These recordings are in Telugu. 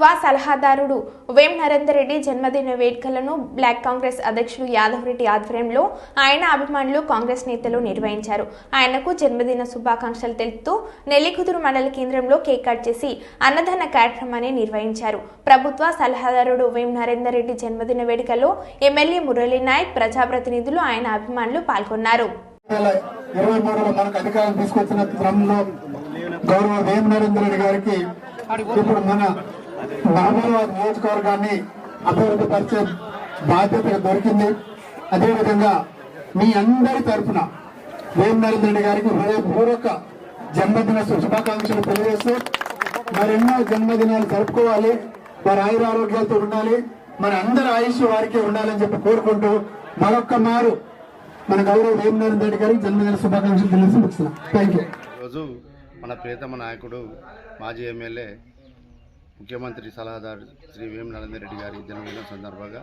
ప్రభుత్వ సలహాదారుడు వేం నరేందర్ రెడ్డి జన్మదిన వేడుకలను బ్లాక్ కాంగ్రెస్ అధ్యక్షులు యాదవ్ రెడ్డి ఆధ్వర్యంలో ఆయన అభిమానులు కాంగ్రెస్ నేతలు నిర్వహించారు. ఆయనకు జన్మదిన శుభాకాంక్షలు తెలుపుతూ నెల్లికుదురు మండల కేంద్రంలో కేక్ కట్ చేసి అన్నదాన కార్యక్రమాన్ని నిర్వహించారు. ప్రభుత్వ సలహాదారుడు వేం నరేందర్ రెడ్డి జన్మదిన వేడుకలో ఎమ్మెల్యే మురళీ నాయక్ ప్రజాప్రతినిధులు ఆయన అభిమానులు పాల్గొన్నారు. ఇరవై మూడులో మనకు అధికారం తీసుకొచ్చిన క్రమంలో గౌరవ వేమ నరేంద్ర రెడ్డి గారికి ఇప్పుడు మన మహబూబాబాద్ నియోజకవర్గాన్ని అభివృద్ధి పరిచే బాధ్యత దొరికింది. అదేవిధంగా మీ అందరి తరఫున వేమ నరేంద్ర రెడ్డి గారికి హృదయపూర్వక జన్మదిన శుభాకాంక్షలు తెలియజేస్తూ మరెన్నో జన్మదినాలు జరుపుకోవాలి. వారి ఆయుర ఆరోగ్యాలతో ఉండాలి. మన అందరి ఆయుష్ వారికి ఉండాలని చెప్పి కోరుకుంటూ మరొక్క మారు మన గౌరవ వేమనారాయణ రెడ్డి గారికి జన్మదిన శుభాకాంక్షలు తెలియజేస్తున్నాం. థ్యాంక్ యూ రోజు మన ప్రియతమ నాయకుడు మాజీ ఎమ్మెల్యే ముఖ్యమంత్రి సలహాదారు శ్రీ వేం నరేందర్ రెడ్డి గారి జన్మదినం సందర్భంగా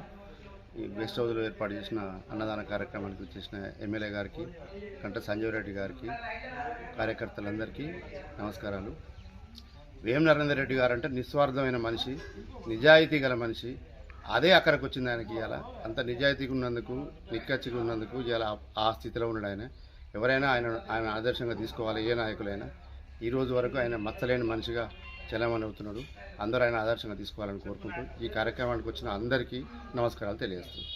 ఈ గెస్ట్ హౌస్లో ఏర్పాటు చేసిన అన్నదాన కార్యక్రమానికి వచ్చేసిన ఎమ్మెల్యే గారికి కంట సంజయ్ రెడ్డి గారికి కార్యకర్తలందరికీ నమస్కారాలు. వేం నరేందర్ రెడ్డి గారు అంటే నిస్వార్థమైన మనిషి నిజాయితీ గల మనిషి. అదే అక్కడికి వచ్చింది ఆయనకి ఇవాళ. అంత నిజాయితీగా ఉన్నందుకు నిక్కచ్చిగా ఉన్నందుకు ఇవాళ ఆ- స్థితిలో ఉన్నాడు ఆయన. ఎవరైనా ఆయన ఆయన ఆదర్శంగా తీసుకోవాలి ఏ నాయకులైనా. ఈరోజు వరకు ఆయన మచ్చలేని మనిషిగా చలామణి అవుతున్నాడు అందరూ ఆయన ఆదర్శంగా తీసుకోవాలని కోరుకుంటూ ఈ కార్యక్రమానికి వచ్చిన అందరికీ నమస్కారాలు తెలియజేస్తున్నాను.